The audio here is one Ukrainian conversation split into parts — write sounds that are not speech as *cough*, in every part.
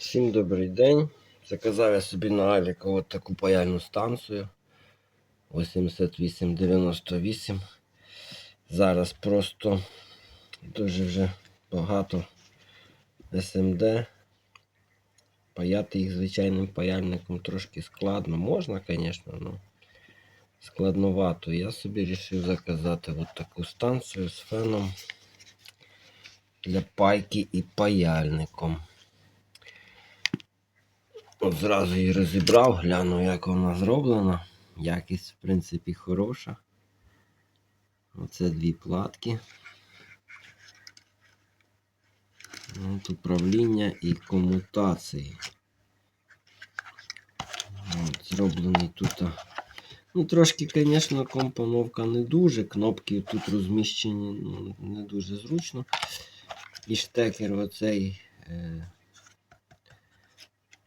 Всім добрий день. Заказав я собі на Аліка от таку паяльну станцію 8898. Зараз просто дуже вже багато СМД. Паяти їх звичайним паяльником трошки складно. Можна, звісно, але складновато. Я собі вирішив заказати от таку станцію з феном для пайки і паяльником. От зразу її розібрав, глянув, як вона зроблена. Якість, в принципі, хороша. Оце дві платки. От управління і комутації. От, зроблений тут. Ну, трошки, звісно, компоновка не дуже. Кнопки тут розміщені ну, не дуже зручно. І штекер оцей. Е,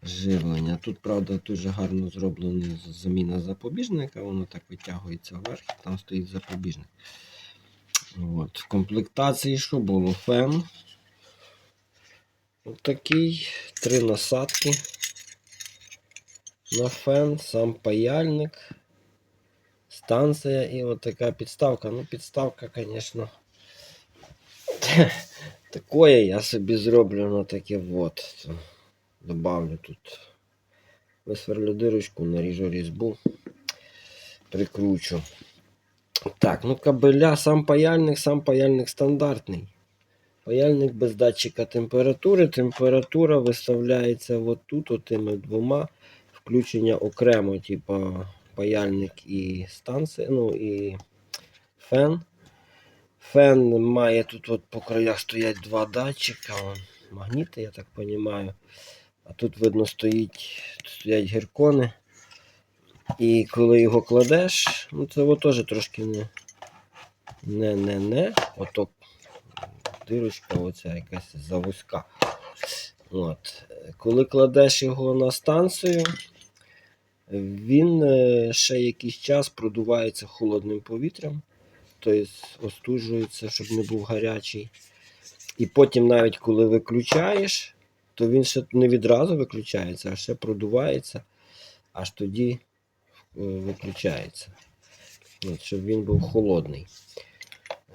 живлення. Тут, правда, дуже гарно зроблена заміна запобіжника, воно так витягується вверх, там стоїть запобіжник. От. В комплектації що було? Фен. Отакий. Три насадки. На фен, сам паяльник, станція і отака підставка. Ну, підставка, звісно, *laughs* такое я собі зроблю на таке вот. Добавлю тут. Висверлю дирочку, наріжу різьбу, прикручу. Так, ну кабеля, сам паяльник, сам паяльник стандартний. Паяльник без датчика температури. Температура виставляється отут, отими двома. Включення окремо, типа паяльник і станція, ну і фен. Фен має тут от по краях стоять два датчика, магніти, я так розумію. А тут видно стоїть, стоять гіркони. І коли його кладеш, ну це теж трошки не не не не. Ото дирочка оця якась завузька. От. Коли кладеш його на станцію, він е, ще якийсь час продувається холодним повітрям, тобто остужується, щоб не був гарячий. І потім, навіть коли виключаєш, то він ще не відразу виключається, а ще продувається, аж тоді е, виключається. От, щоб він був холодний.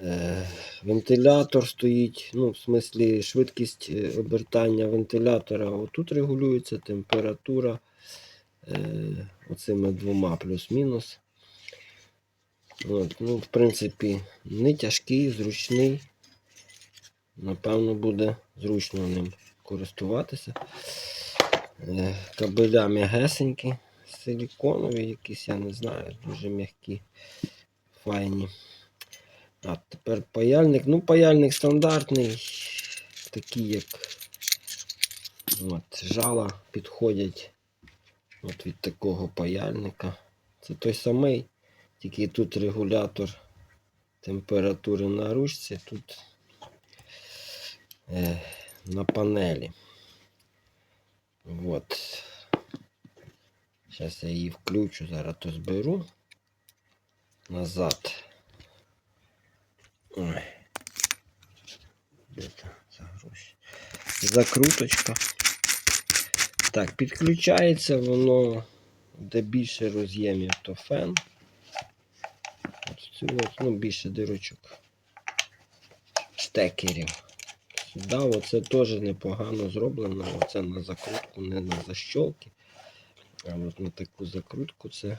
Е, вентилятор стоїть, ну, в смислі, швидкість е, обертання вентилятора отут регулюється, температура е, оцими двома плюс-мінус. Ну, в принципі, не тяжкий, зручний. Напевно, буде зручно ним користуватися. Е, Кабеля м'ягесенькі, силіконові якісь, я не знаю, дуже м'які, файні. А тепер паяльник. Ну, паяльник стандартний, такий як от, жала підходять от від такого паяльника. Це той самий, тільки тут регулятор температури на ручці, тут е, на панелі. От. Зараз я її включу, зараз то зберу назад. Ой. За? Закруточка. Так, підключається воно, де більше роз'ємів, то фен. От, ну, більше дирочок штекерів. Сюди оце теж непогано зроблено. Оце на закрутку, не на защолки. А от на таку закрутку це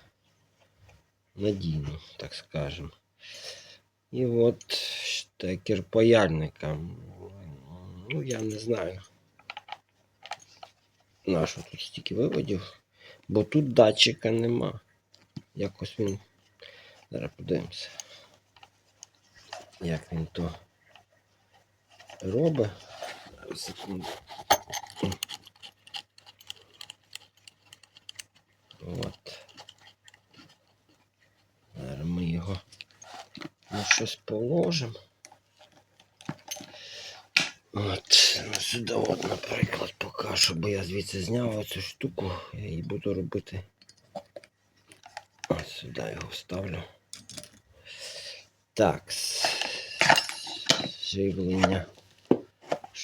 надійно, так скажемо. І от штекер паяльника. Ну, я не знаю. На що тут стільки виводів? Бо тут датчика нема. Якось він. Зараз подивимося. Як він то робить. Секунду. От. Зараз ми його на щось положимо. От, ну сюди, от, наприклад, покажу, бо я звідси зняв цю штуку, я її буду робити. Ось сюди його ставлю. Так. Живлення.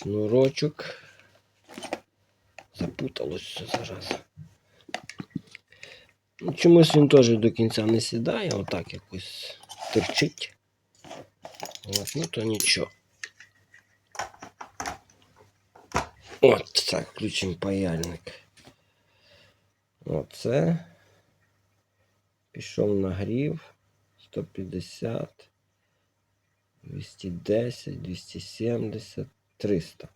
Шнурочок. Запуталось все зараз. Ну, чомусь він теж до кінця не сідає, отак якось терчить. От, ну то нічого. От так, включимо паяльник. Оце. Пішов нагрів. 150, 210, 270, 300.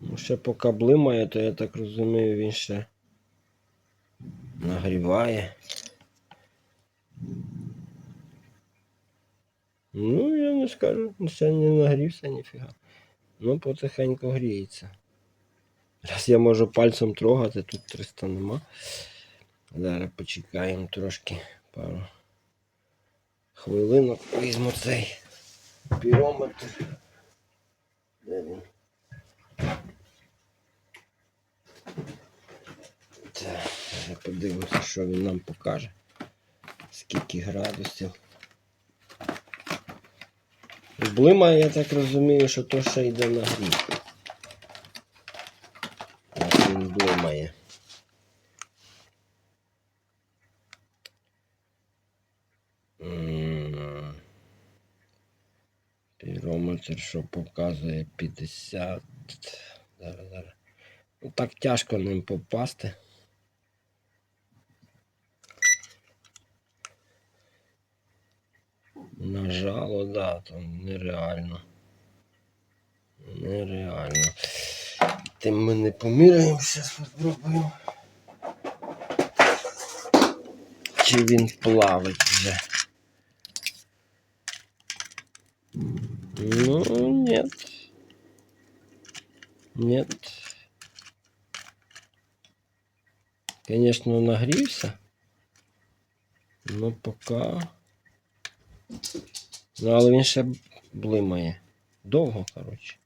Ну, ще поки блимає, то я так розумію, він ще нагріває. Ну, я не скажу, ще не нагрівся ніфіга. Ну, потихеньку гріється. Раз я можу пальцем трогати, тут 300 нема. Зараз почекаємо трошки пару хвилинок. Візьму цей пірометр. Де він? Так, подивимося, що він нам покаже. Скільки градусів. Блимає, я так розумію, що то ще йде на гріх. Ось він блимає. М. Пірометр, що показує 50. Зараз, зараз. Ну, так тяжко ним попасти. Нажало, да, там нереально. Нереально. Тим ми не поміряємо, зараз спробуємо. Чи він плавить вже? Ну, нет. Нет. Конечно, нагрівся. Но пока. Ну, але він ще блимає. Довго, коротше.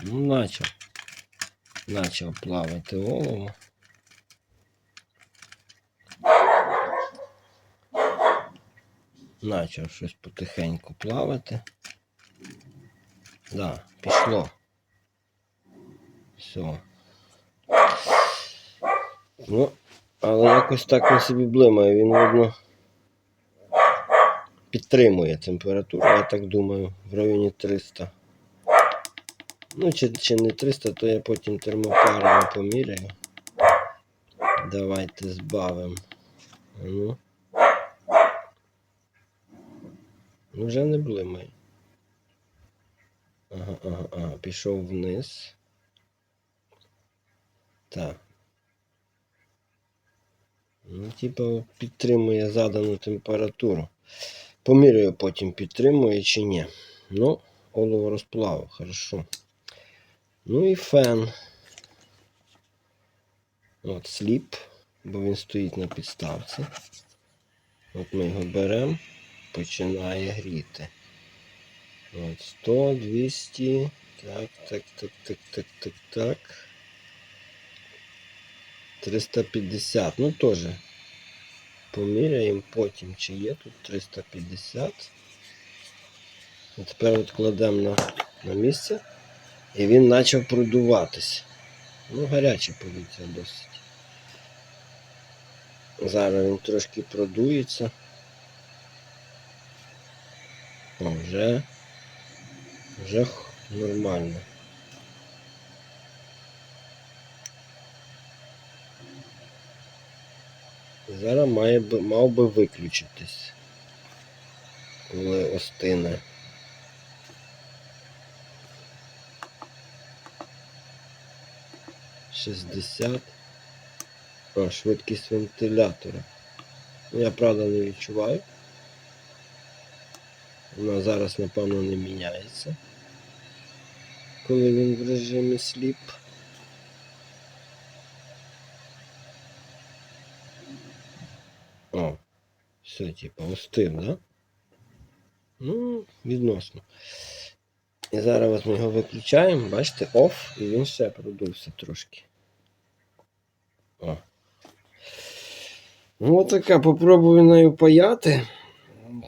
Ну, начав. Начав плавати олово. Начав щось потихеньку плавати. Да, пішло. Все. Ну, але якось так він собі блимає, він видно підтримує температуру, я так думаю, в районі 300. Ну, чи, чи не 300, то я потім термопарами поміряю. Давайте збавимо. Ну. Ну, вже не блимає. Ага, ага, ага, пішов вниз. Так. Ну, типа підтримує задану температуру. Поміряю потім підтримує чи ні. Ну, олово розплавив, хорошо. Ну і фен. От сліп, бо він стоїть на підставці. От ми його беремо, починає гріти. От 100, 200. Так, так, так, так, так, так, так. 350. Ну теж. Поміряємо потім, чи є тут 350. А тепер от кладемо на, на місце. І він почав продуватись. Ну, гаряче повітря досить. Зараз він трошки продується. О, вже, вже нормально. Зараз має мав би виключитись, коли остине. Шістдесят. О, швидкість вентилятора. Я правда не відчуваю. Вона зараз, напевно, не міняється. Коли він в режимі сліп. О, все, типа, остив, да? Ну, відносно. І зараз ми його виключаємо, бачите, оф, і він ще продувся трошки. О. Ну, отака, попробую нею паяти.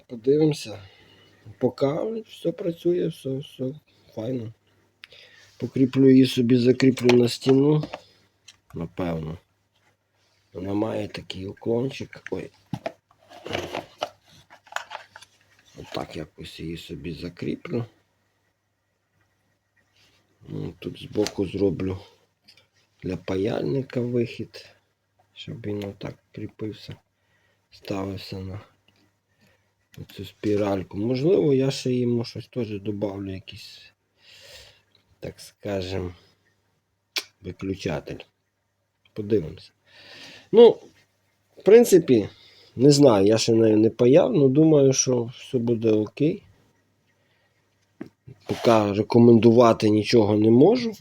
Подивимося. Поки все працює, все, все файно. Покріплю її собі, закріплю на стіну. Напевно. Вона має такий уклончик. Ой. Отак якось її собі закріплю. Ну, Тут збоку зроблю для паяльника вихід, щоб він отак кріпився, ставився на цю спіральку. Можливо, я ще йому щось теж добавлю, якийсь, так скажем, виключатель. Подивимося. Ну, в принципі, не знаю, я ще нею не паяв, але думаю, що все буде окей. Поки рекомендувати нічого не можу.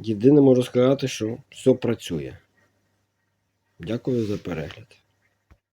Єдине можу сказати, що все працює. Дякую за перегляд.